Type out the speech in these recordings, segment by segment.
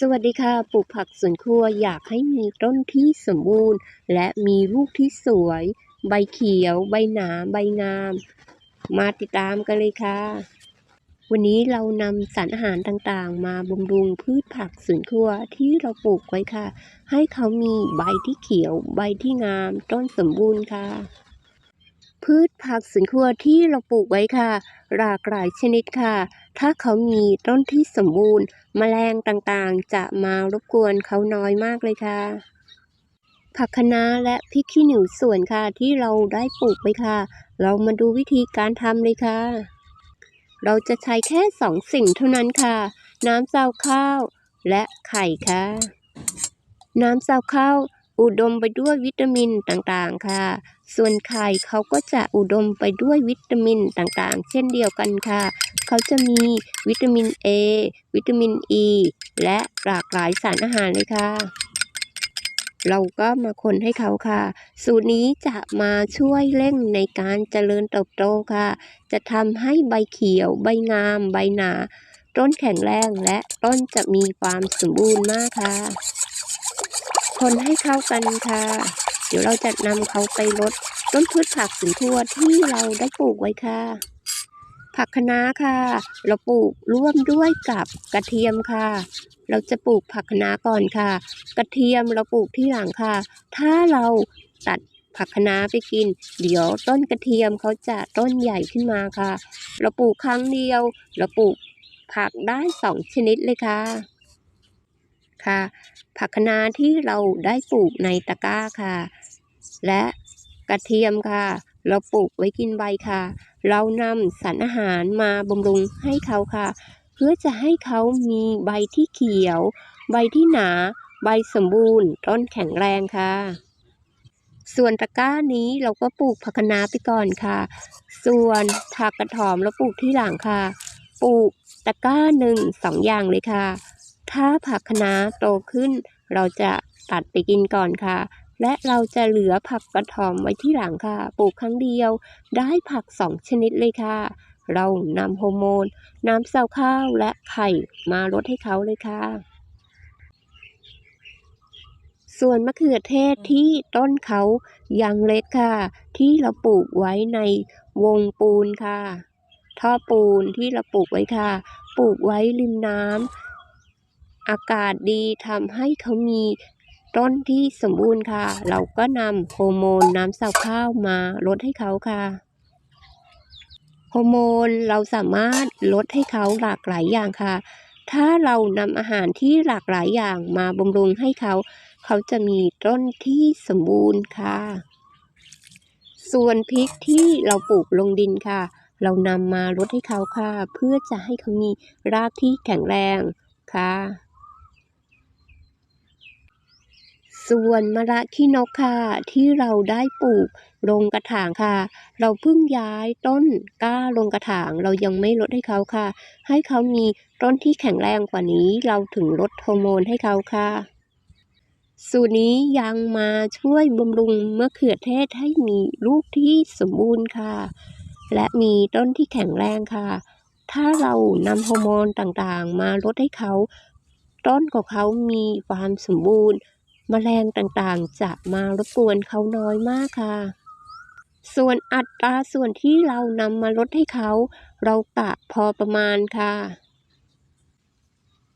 สวัสดีค่ะ ปลูกผักสวนครัวอยากให้มีต้นที่สมบูรณ์ และมีลูกที่สวย ใบเขียว ใบหนา ใบงาม มาติดตามกันเลยค่ะ วันนี้เรานำสารอาหารต่างๆ มาบำรุงพืชผักสวนครัวที่เราปลูกไว้ค่ะ ให้เขามีใบที่เขียว ใบที่งาม ต้นสมบูรณ์ค่ะ พืชผักสวนครัวที่เราปลูกไว้ค่ะ หลากหลายชนิดค่ะ ถ้าเขามีต้นที่สมบูรณ์ แมลงต่างๆ จะมารบกวนเขาน้อยมากเลยค่ะ ผักคะน้าและพริกขี้หนูสวนค่ะที่เราได้ปลูกไว้ค่ะ เรามาดูวิธีการทำเลยค่ะ เราจะใช้แค่สองสิ่งเท่านั้นค่ะ น้ำซาวข้าว และไข่ค่ะ น้ำซาวข้าวอุดมไปด้วยวิตามินต่างๆค่ะ ส่วนไข่เขาก็จะอุดมไปด้วยวิตามินต่างๆ เช่นเดียวกันค่ะ เขาจะมีวิตามิน A วิตามิน E และหลากหลายสารอาหารเลยค่ะ เราก็มาคนให้เขาค่ะ สูตรนี้จะมาช่วยเร่งในการเจริญเติบโตค่ะ จะทำให้ใบเขียว ใบงาม ใบหนา ต้นแข็งแรงและต้นจะมีความสมบูรณ์มากค่ะ คนให้เข้ากันค่ะ เดี๋ยวเราจะนำเขาไปรดต้นพืชผักสวนครัวที่เราได้ปลูกไว้ค่ะ ผักคะน้าค่ะ เราปลูกร่วมด้วยกับกระเทียมค่ะ เราจะปลูกผักคะน้าก่อนค่ะ กระเทียมเราปลูกที่หลังค่ะ ถ้าเราตัดผักคะน้าไปกิน เดี๋ยวต้นกระเทียมเขาจะต้นใหญ่ขึ้นมาค่ะ เราปลูกครั้งเดียว เราปลูกผักได้สองชนิดเลยค่ะ ค่ะ ผักคะน้าที่เราได้ปลูกในตะกร้าค่ะ และกระเทียมค่ะ เราปลูกไว้กินใบค่ะ เรานำสารอาหารมาบำรุงให้เขาค่ะ เพื่อจะให้เขามีใบที่เขียว ใบที่หนา ใบสมบูรณ์ ต้นแข็งแรงค่ะ ส่วนตะกร้านี้เราก็ปลูกผักคะน้าไปก่อนค่ะ ส่วนผักกระถอมเราปลูกที่หลังค่ะ ปลูกตะกร้าหนึ่งสองอย่างเลยค่ะ ถ้าผักคะน้าโตขึ้น เราจะตัดไปกินก่อนค่ะ และเราจะเหลือผักกระถอมไว้ที่หลังค่ะ ปลูกครั้งเดียวได้ผักสองชนิดเลยค่ะ เรานำฮอร์โมนน้ำเซาข้าวและไข่มาลดให้เขาเลยค่ะส่วนมะเขือเทศที่ต้นเขายังเล็กค่ะ ที่เราปลูกไว้ในวงปูนค่ะ ท่อปูนที่เราปลูกไว้ค่ะ ปลูกไว้ริมน้ำ อากาศดีทำให้เขามีต้นที่สมบูรณ์ค่ะ เราก็นำฮอร์โมนน้ำเสาข้าวมาลดให้เขาค่ะฮอร์โมนเราสามารถลดให้เขาหลากหลายอย่างค่ะ ถ้าเรานำอาหารที่หลากหลายอย่างมาบำรุงให้เขา เขาจะมีต้นที่สมบูรณ์ค่ะ ส่วนพริกที่เราปลูกลงดินค่ะ เรานำมาลดให้เขาค่ะ เพื่อจะให้เขามีรากที่แข็งแรงค่ะ ส่วนมะระขี้นกค่ะที่เราได้ปลูกลงกระถางค่ะ เราเพิ่งย้ายต้นกล้าลงกระถาง เรายังไม่ลดให้เขาค่ะ ให้เขามีต้นที่แข็งแรงกว่านี้ เราถึงลดฮอร์โมนให้เขาค่ะสูตรนี้ยังมาช่วยบำรุงมะเขือเทศให้มีลูกที่สมบูรณ์ค่ะ และมีต้นที่แข็งแรงค่ะ ถ้าเรานำฮอร์โมนต่างๆ มาลดให้เขา ต้นของเขามีความสมบูรณ์ แมลงต่างๆ จะมารบกวนเขาน้อยมากค่ะ ส่วนอัตราส่วนที่เรานำมาลดให้เขา เรากะพอประมาณค่ะ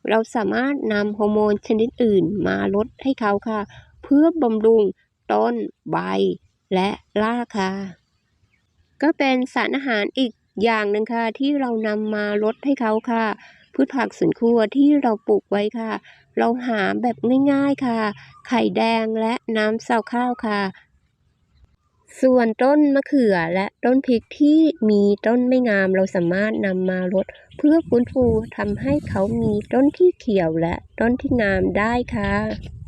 เราสามารถนำฮอร์โมนชนิดอื่นมาลดให้เขาค่ะ เพื่อบำรุงต้น ใบ และรากค่ะ ก็เป็นสารอาหารอีกอย่างหนึ่งค่ะที่เรานำมาลดให้เขาค่ะ พืชผักสวนครัวที่เราปลูกไว้ค่ะ เราหาแบบง่ายๆค่ะ ไข่แดงและน้ำเสาข้าวค่ะ ส่วนต้นมะเขือและต้นพริกที่มีต้นไม่งามเราสามารถนำมาลดเพื่อฟื้นฟูทำให้เขามีต้นที่เขียวและต้นที่งามได้ค่ะ